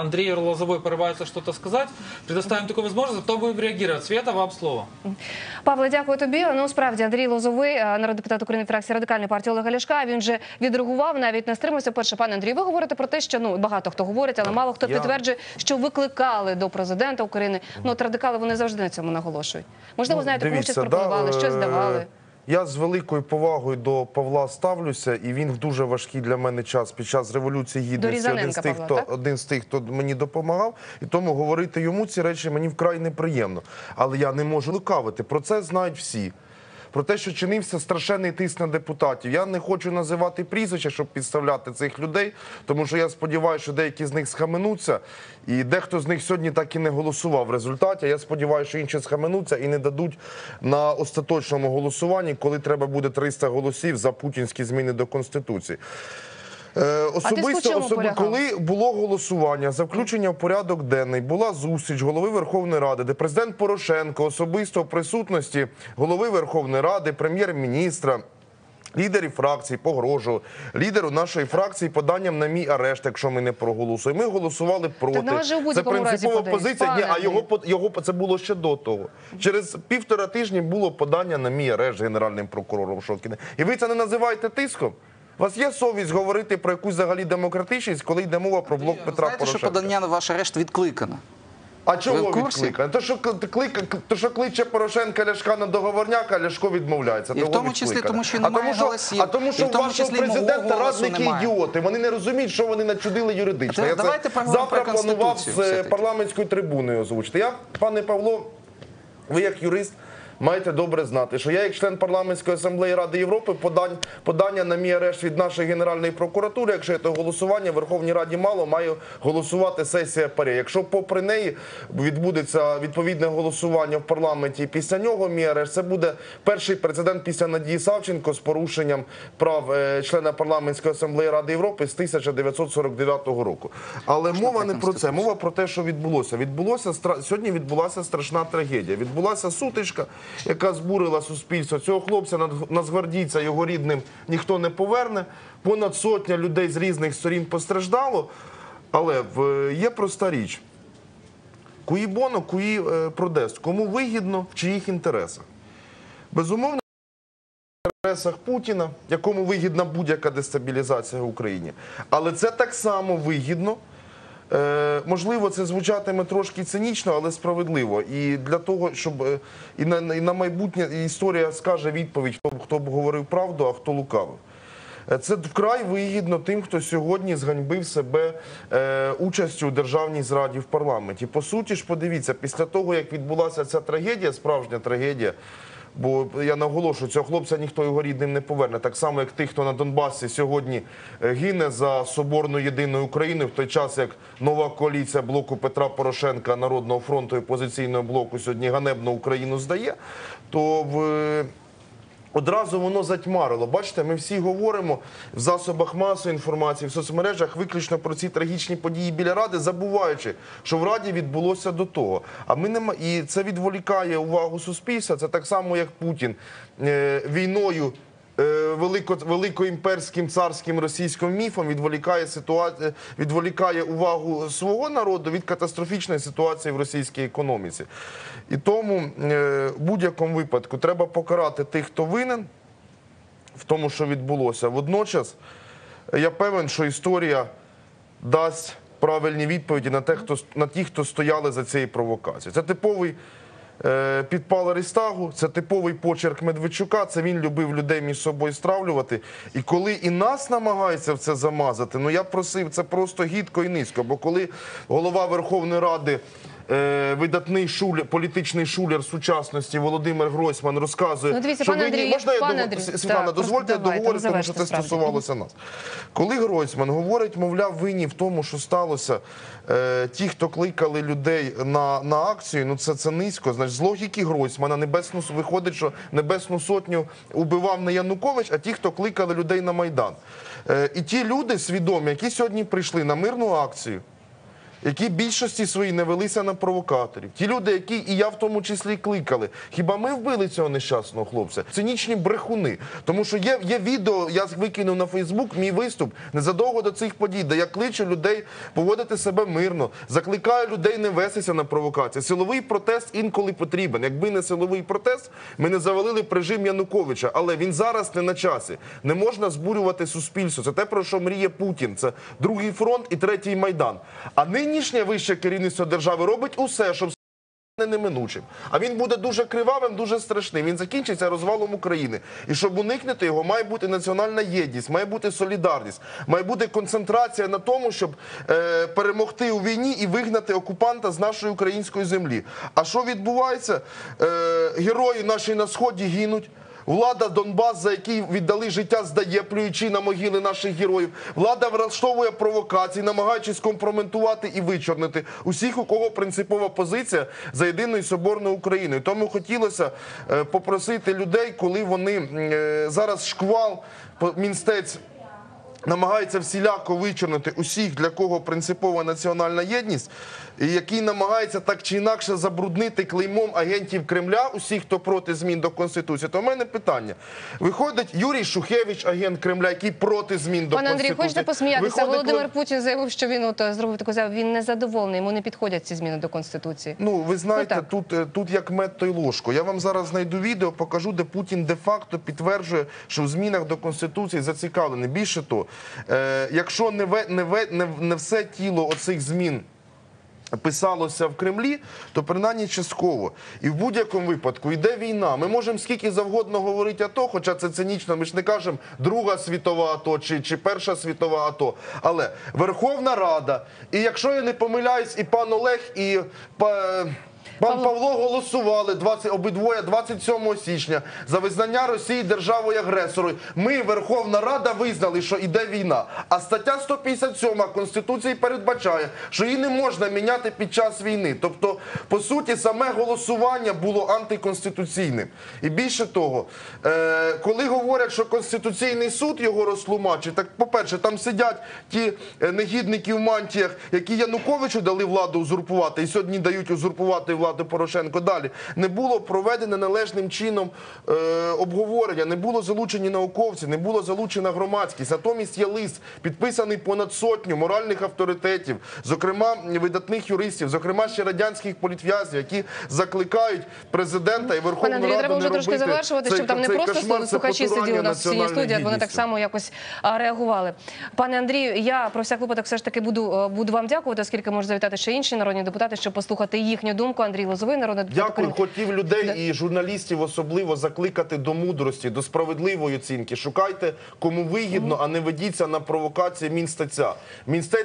Андрей Лозовой порывается что-то сказать, предоставим такую возможность, а потом будем реагировать. Света, вам слово. Павле, дякую тобі. Ну справді Андрій Лозовий, е, народний депутат України фракції радикальної партії Олега Ляшка. Він вже відреагував, навіть не стримався. Перше, пане Андрій, ви говорите про те, що ну багато хто говорить, але мало хто Я- підтверджує, що викликали до президента України. Ну от радикали вони завжди на цьому наголошують. Можливо, знаєте, кому щось Ну, пропонували, да, щось е, давали. Я з великою повагою до Павла ставлюся, і він в дуже важкий для мене час під час революції гідності. Один з тих, Павла, хто так? один з тих, хто мені допомагав, і тому говорити йому ці речі мені вкрай неприємно. Але я не можу лукавити. Про це знають всі. Про те, що чинився страшенний тиск на депутатів. Я не хочу називати прізвища, щоб підставляти цих людей, тому що я сподіваюся, що деякі з них схаменуться, і дехто з них сьогодні так і не голосував в результаті. Я сподіваюся, що інші схаменуться і не дадуть на остаточному голосуванні, коли треба буде 300 голосів за путінські зміни до конституції. Е, Особисто, особи, коли було голосування за включення в порядок денний, була зустріч голови Верховної Ради, де президент Порошенко особисто в присутності голови Верховної Ради, прем'єр-міністра. Лідерів фракцій погрожував лідеру нашої фракції поданням на мій арешт, якщо ми не проголосуємо. Ми голосували проти. на вас же у Це принципова позиція. Ні, а його його це було ще до того. Через півтора тижні було подання на мій арешт генеральним прокурором Шокіним. І ви це не називаєте тиском? У вас є совість говорити про якусь взагалі демократичність, коли йде мова про блок Петра Знаєте, що подання на ваш арешт відкликано? А чого в курсі? відкликане? То що, кли- клика, то, що кличе Порошенка Ляшка на договорняка, а Ляшко відмовляється. І в тому числі тому, що а немає тому, що, голосів. А тому, І що в тому вашого числі президента радники немає. ідіоти. Вони не розуміють, що вони начудили юридично. Я це давайте поговоримо завтра про планував з е, парламентською трибуною озвучити. Я, пане Павло, ви як юрист. Маєте добре знати, що я, як член парламентської асамблеї Ради Європи, подань, подання на мій арешт від нашої генеральної прокуратури, якщо є то голосування в Верховній Раді мало, має голосувати сесія ПАРЄ. Якщо попри неї відбудеться відповідне голосування в парламенті, і після нього мій арешт, це буде перший прецедент після Надії Савченко з порушенням прав е, члена парламентської асамблеї Ради Європи з 1949 року. Але мова не про це. Мова про те, що відбулося. Відбулося стра- сьогодні. Відбулася страшна трагедія. Відбулася сутичка, яка збурила суспільство. Цього хлопця нацгвардійця його рідним ніхто не поверне. Понад сотня людей з різних сторін постраждало. Але є проста річ. Куї боно, куї е, продест. Кому вигідно, в чиїх інтересах. Безумовно, інтересах Путіна, якому вигідна будь-яка дестабілізація в Україні. Але це так само вигідно. Е, можливо, це звучатиме трошки цинічно, але справедливо. І для того, щоб е, і на, і на майбутнє історія скаже відповідь, хто, хто б говорив правду, а хто лукавив. Е, Це вкрай вигідно тим, хто сьогодні зганьбив себе е, участю у державній зраді в парламенті. По суті ж, подивіться, після того, як відбулася ця трагедія, справжня трагедія. Бо я наголошую, цього хлопця ніхто його рідним не поверне. Так само, як тих, хто на Донбасі сьогодні е, гине за соборну єдину Україну, в той час як нова коаліція блоку Петра Порошенка, Народного фронту і опозиційного блоку сьогодні ганебно Україну здає, то в Одразу воно затьмарило. Бачите, ми всі говоримо в засобах масової інформації, в соцмережах виключно про ці трагічні події біля ради, забуваючи, що в раді відбулося до того. А ми нема і це відволікає увагу суспільства. Це так само, як Путін е, війною. Е, Велико, великоімперським царським російським міфом відволікає ситуацію, відволікає увагу свого народу від катастрофічної ситуації в російській економіці. І тому е, в будь-якому випадку треба покарати тих, хто винен в тому, що відбулося. Водночас е, я певен, що історія дасть правильні відповіді на, те, хто, на ті, хто стояли за цією провокацією. Це типовий підпал Рістагу, це типовий почерк Медведчука. Це він любив людей між собою стравлювати. І коли і нас намагаються в це замазати, ну я просив це просто гідко і низько. Бо коли голова Верховної Ради. Е, Видатний шулер, політичний шулер сучасності Володимир Гройсман розказує, Ну, дивіться, що пане ви можна я пане догов- Світлана, так, дозвольте давайте, договорити, тому що це справді. стосувалося нас. Коли Гройсман говорить, мовляв, винні в тому, що сталося, е, ті, хто кликали людей на, на акцію, ну це, це низько. Значить, з логіки Гройсмана небесну виходить, що небесну сотню убивав не Янукович, а ті, хто кликали людей на Майдан. Е, і ті люди свідомі, які сьогодні прийшли на мирну акцію. Які більшості свої не велися на провокаторів. Ті люди, які і я в тому числі кликали. Хіба ми вбили цього нещасного хлопця? Цинічні брехуни. Тому що є, є відео, я викинув на Фейсбук мій виступ незадовго до цих подій, де я кличу людей поводити себе мирно, закликаю людей не вестися на провокації. Силовий протест інколи потрібен. Якби не силовий протест, ми не завалили режим Януковича. Але він зараз не на часі. Не можна збурювати суспільство. Це те, про що мріє Путін. Це другий фронт і третій майдан. А нинішнє вище керівництво держави робить усе, щоб не неминучим. А він буде дуже кривавим, дуже страшним. Він закінчиться розвалом України. І щоб уникнути його, має бути національна єдність, має бути солідарність, має бути концентрація на тому, щоб е, перемогти у війні і вигнати окупанта з нашої української землі. А що відбувається? Е, герої наші на сході гинуть. Влада Донбас, за який віддали життя, здає, плюючи на могили наших героїв. Влада влаштовує провокації, намагаючись компрометувати і вичорнити усіх, у кого принципова позиція за єдиною соборною Україною. Тому хотілося е, попросити людей, коли вони е, зараз шквал мінстець намагається всіляко вичорнити усіх, для кого принципова національна єдність, який намагається так чи інакше забруднити клеймом агентів Кремля, усіх, хто проти змін до Конституції. То в мене питання. Виходить Юрій Шухевич, агент Кремля, який проти змін до Пане Конституції. хочете посміятися? Виходить, Володимир Путін заявив, що він от зробив таку заяву. Він не задоволений, йому не підходять ці зміни до конституції. Ну, ви знаєте, Ну, тут, е, тут як мед, то й ложку. Я вам зараз знайду відео, покажу, де Путін де-факто підтверджує, що в змінах до Конституції зацікавлений. Більше то, е, якщо не, ве, не, ве, не, не все тіло оцих змін писалося в Кремлі, то принаймні частково. І в будь-якому випадку йде війна. Ми можемо скільки завгодно говорити АТО, хоча це цинічно, ми ж не кажемо Друга світова АТО чи, чи Перша світова АТО. Але Верховна Рада, і якщо я не помиляюсь, і пан Олег, і Пан Павло- голосували 20, обидвоє 27 січня за визнання Росії державою агресорою. Ми, Верховна Рада, визнали, що йде війна. А стаття 157 Конституції передбачає, що її не можна міняти під час війни. Тобто, по суті, саме голосування було антиконституційним. І більше того, е, коли говорять, що Конституційний суд його розтлумачить, так по-перше, там сидять ті е, негідники в мантіях, які Януковичу дали владу узурпувати, і сьогодні дають узурпувати владу Порошенко. Далі не було проведене належним чином е, обговорення, не було залучені науковці, не було залучена громадськість. Натомість є лист, підписаний понад сотню моральних авторитетів, зокрема видатних юристів, зокрема ще радянських політв'язнів, які закликають президента і Верховну Пане Андрію, Раду треба не вже трошки робити завершувати, цей- щоб там не просто слухачі сиділи у нас в цій студії, вони так само якось реагували. Пане Андрію, я про всяк випадок все ж таки буду, е, буду вам дякувати, оскільки можуть завітати ще інші народні депутати, щоб послухати їхню думку. Андрій Лозовий, народний депутат Дякую, хотів людей і журналістів особливо закликати до мудрості, до справедливої оцінки. Шукайте кому вигідно, а не ведіться на провокації Мінстеця.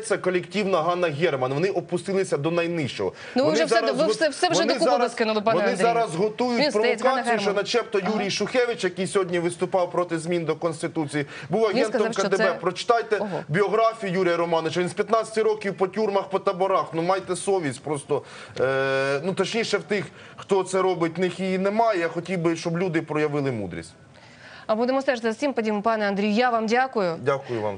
Це колективна Ганна Герман. Вони опустилися до найнижчого. Ну, Вони вже все- ви все- все вже докупи зараз- скинули, пане Вони Андрію. зараз готують Мінстець, провокацію, що начебто Юрій Шухевич, який сьогодні виступав проти змін до Конституції, був агентом сказав, КДБ. це- Прочитайте Ого. біографію Юрія Романовича. Він з 15 років по тюрмах, по таборах. Ну майте совість. Просто е, ну точніше в тих, хто це робить, в них її немає. Я хотів би, щоб люди проявили мудрість. А будемо стежити за цим. Подім, пане Андрію, я вам дякую. Дякую вам.